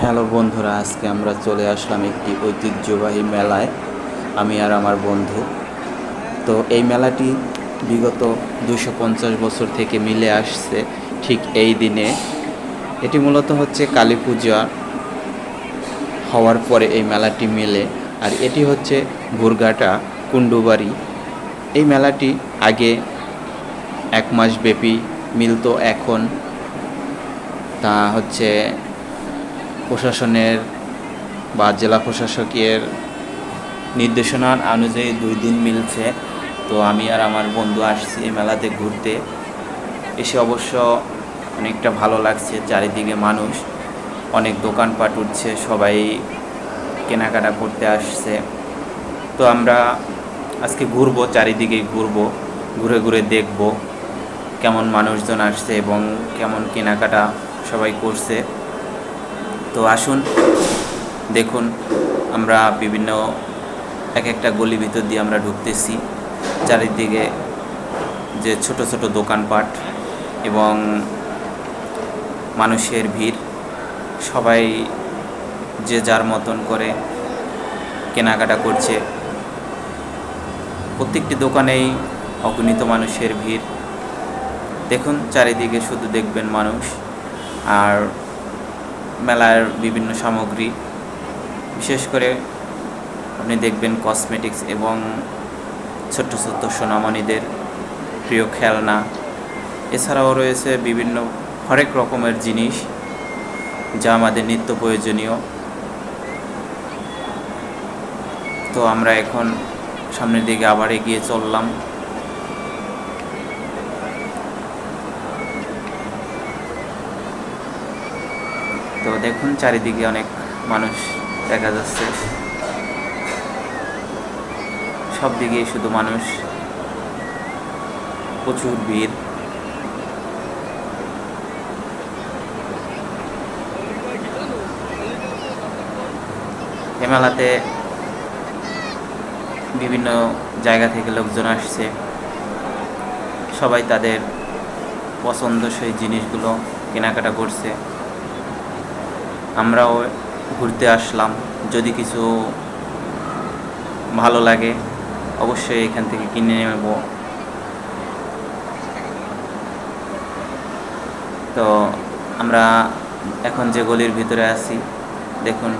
Hello বন্ধুরা, আজকে আমরা চলে আসলাম একটি ঐতিহ্যবাহী মেলায়, আমি আর আমার বন্ধু। তো এই মেলাটি বিগত দুশো পঞ্চাশ বছর থেকে মিলে আসছে ঠিক এই দিনে। এটি মূলত হচ্ছে কালী পূজা হওয়ার পরে এই মেলাটি মেলে, আর এটি হচ্ছে গুরগাটা কুন্ডুবাড়ি এই মেলাটি আগে এক মাস ব্যাপী মিলতো, এখন তা হচ্ছে প্রশাসনের বা জেলা প্রশাসকের নির্দেশনার অনুযায়ী দুই দিন মিলছে। তো আমি আর আমার বন্ধু আসছি মেলাতে ঘুরতে। এসে অবশ্য অনেকটা ভালো লাগছে, চারিদিকে মানুষ, অনেক দোকানপাট উঠছে, সবাই কেনাকাটা করতে আসছে। তো আমরা আজকে ঘুরবো, চারিদিকে ঘুরবো, ঘুরে ঘুরে দেখব কেমন মানুষজন আসছে এবং কেমন কেনাকাটা সবাই করছে। আসুন, দেখুন, আমরা বিভিন্ন, এক একটা গলি ভিতর দিয়ে আমরা ঢুকতেছি। চারিদিকে যে ছোট ছোট দোকানপাট এবং মানুষের ভিড়, সবাই যে যার মতন করে কেনাকাটা করছে। প্রত্যেকটি দোকানেই অগণিত মানুষের ভিড়। দেখুন, চারিদিকে শুধু দেখবেন মানুষ। আর মেলার বিভিন্ন সামগ্রী। বিশেষ করে আপনি দেখবেন কসমেটিক্স এবং ছোট্ট ছোট্ট সোনামণিদের প্রিয় খেলনা। এছাড়াও রয়েছে বিভিন্ন হরেক রকমের জিনিস যা আমাদের নিত্য প্রয়োজনীয়। তো আমরা এখন সামনের দিকে আবার এগিয়ে চললাম। তো দেখুন চারিদিকে অনেক মানুষ দেখা যাচ্ছে। সব দিকে শুধু মানুষ। প্রচুর ভিড়। এ মেলাতে বিভিন্ন জায়গা থেকে লোকজন আসছে। সবাই তাদের পছন্দসই জিনিসগুলো কেনাকাটা করছে। আমরাও ঘুরতে আসলাম। যদি কিছু ভালো লাগে, অবশ্যই এখান থেকে কিনে নেব। তো আমরা এখন যে গলির ভিতরে আছি, দেখুন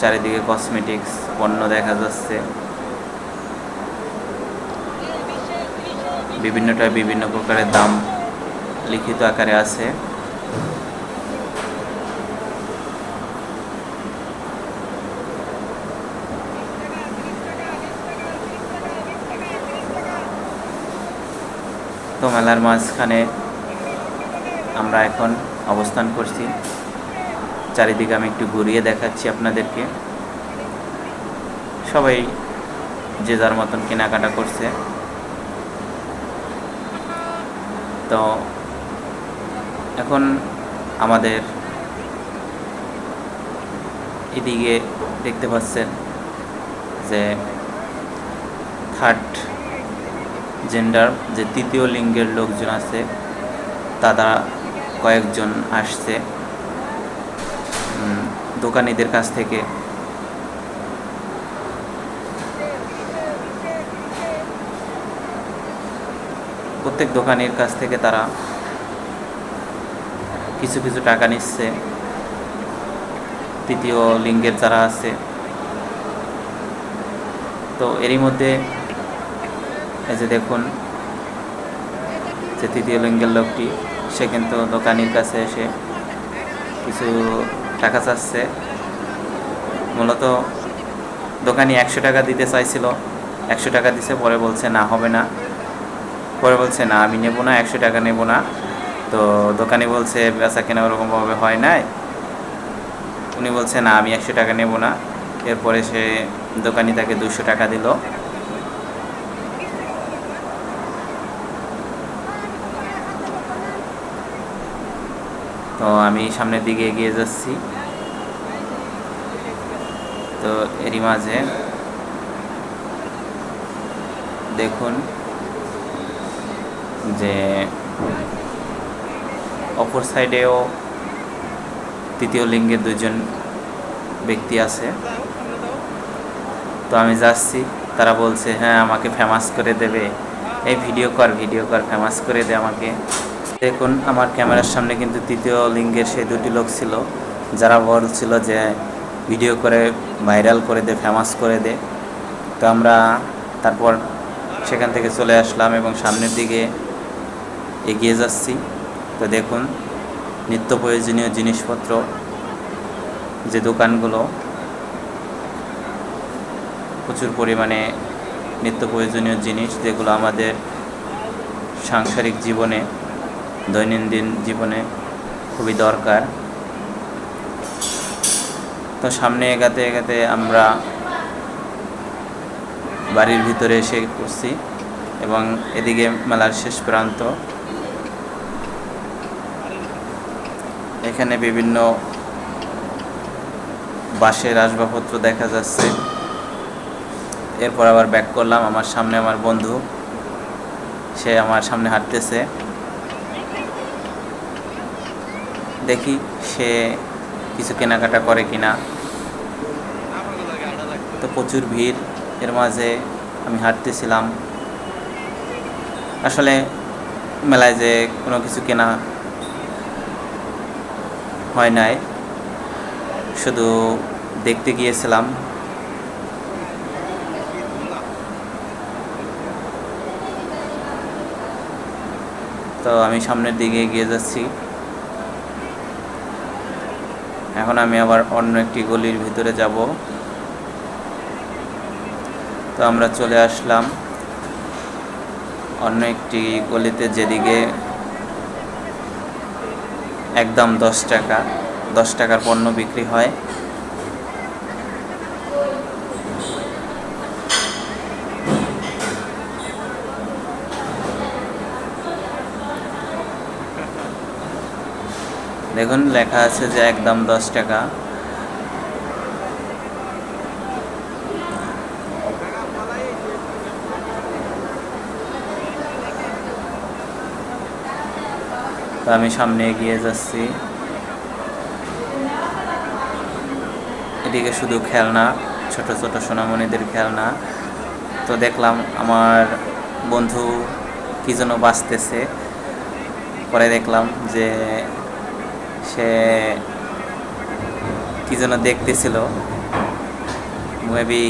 চারিদিকে কসমেটিক্স পণ্য দেখা যাচ্ছে। বিভিন্নটা বিভিন্ন প্রকারের দাম লিখিত আকারে আছে। তো মেলার মাঝখানে আমরা এখন অবস্থান করছি। চারিদিকে আমি একটু ঘুরিয়ে দেখাচ্ছি আপনাদেরকে। সবাই যে যার মতন কেনাকাটা করছে। তো এখন আমাদের এদিকে দেখতে পাচ্ছেন যে থার্ড জেন্ডার যে তৃতীয় লিঙ্গের লোকজন আছে, তারা কয়েকজন আসছে দোকানিদের কাছ থেকে। প্রত্যেক দোকানির কাছ থেকে তারা কিছু কিছু টাকা নিচ্ছে। তৃতীয় লিঙ্গের যারা আছে, তো এরই মধ্যে এই যে দেখুন, যে তৃতীয় লিঙ্গের লোকটি, সে কিন্তু দোকানির কাছে এসে কিছু টাকা চাচ্ছে। মূলত দোকানি একশো টাকা দিতে চাইছিল, একশো টাকা দিছে, পরে বলছে, না, হবে না। পরে বলছে, না, আমি নেব না, একশো টাকা নেব না। তো দোকানি বলছে, বেচা কেনা ওরকমভাবে হয় নাই। উনি বলছে, না, আমি একশো টাকা নেব না। এরপরে সে দোকানি তাকে দুশো টাকা দিল। তো আমি সামনের দিকে এগিয়ে যাচ্ছি। তো এরই মাঝে দেখুন যে অপর সাইডেও তৃতীয় লিঙ্গের দুজন ব্যক্তি আছে। তো আমি যাচ্ছি, তারা বলছে হ্যাঁ আমাকে ফেমাস করে দেবে। এই ভিডিও কর ভিডিও কর ফেমাস করে দে আমাকে। দেখুন, আমার ক্যামেরার সামনে কিন্তু তৃতীয় লিঙ্গের সেই দুটি লোক ছিল, যারা বলছিল যে ভিডিও করে ভাইরাল করে দে ফেমাস করে দে। তো আমরা তারপর সেখান থেকে চলে আসলাম এবং সামনের দিকে এগিয়ে যাচ্ছি। তো দেখুন, নিত্য প্রয়োজনীয় জিনিসপত্র, যে দোকানগুলো, প্রচুর পরিমাণে নিত্য প্রয়োজনীয় জিনিস, যেগুলো আমাদের সাংসারিক জীবনে দৈনন্দিন জীবনে খুবই দরকার। তো সামনে এগাতে এগাতে আমরা বাড়ির ভিতরে এসে পড়ছি এবং এদিকে মেলার শেষ প্রান্ত। এখানে বিভিন্ন বাঁশের আসবাবপত্র দেখা যাচ্ছে। এরপর আবার ব্যাক করলাম, আমার সামনে আমার বন্ধু। সে আমার সামনে হাঁটতেছে। দেখি সে কিছু কেনাকাটা করে কিনা। তো প্রচুর ভিড়, এর মাঝে আমি হাঁটতেছিলাম। আসলে মেলায় যে কোনো কিছু কেনা হয় নাই, শুধু দেখতে গিয়েছিলাম। তো আমি সামনের দিকে এগিয়ে যাচ্ছি। এখন আমি আবার অন্য একটি গলির ভিতরে যাব। তো আমরা চলে আসলাম অন্য একটি গলিতে যেদিকে একদম দশ টাকা, দশ টাকার পণ্য বিক্রি হয়। দেখুন, লেখা আছে যে একদম দশ টাকা। আমি সামনে এগিয়ে যাচ্ছি। এদিকে শুধু খেলনা, ছোট ছোট সোনামণিদের খেলনা। তো দেখলাম আমার বন্ধু কি যেন বাঁচতেছে। পরে দেখলাম যে সে কি যেন দেখতেছিল মেবি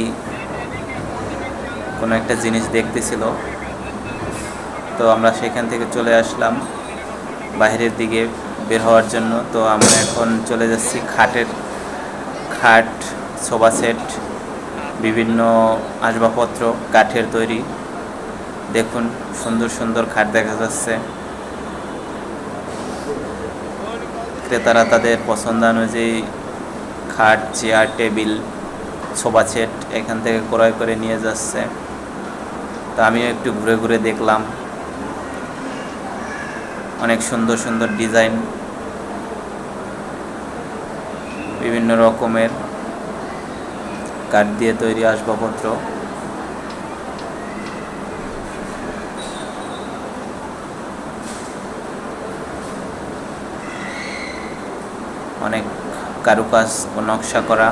কোনো একটা জিনিস দেখতেছিল। তো আমরা সেখান থেকে চলে আসলাম বাইরের দিকে বের হওয়ার জন্য। তো আমরা এখন চলে যাচ্ছি খাটের খাট, সোফা সেট, বিভিন্ন আসবাবপত্র, কাঠের তৈরি। দেখুন, সুন্দর সুন্দর খাট দেখা যাচ্ছে। ক্রেতারা তাদের পছন্দ অনুযায়ী খাট, চেয়ার, টেবিল, সোফা সেট এখান থেকে ক্রয় করে নিয়ে যাচ্ছে। তা আমিও একটু ঘুরে ঘুরে দেখলাম। অনেক সুন্দর সুন্দর ডিজাইন। বিভিন্ন রকমের কাঠ দিয়ে তৈরি আসবাবপত্র অনেক কারুকাজ ও নকশা করা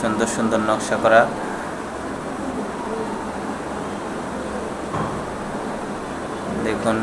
সুন্দর সুন্দর নকশা করা। দেখুন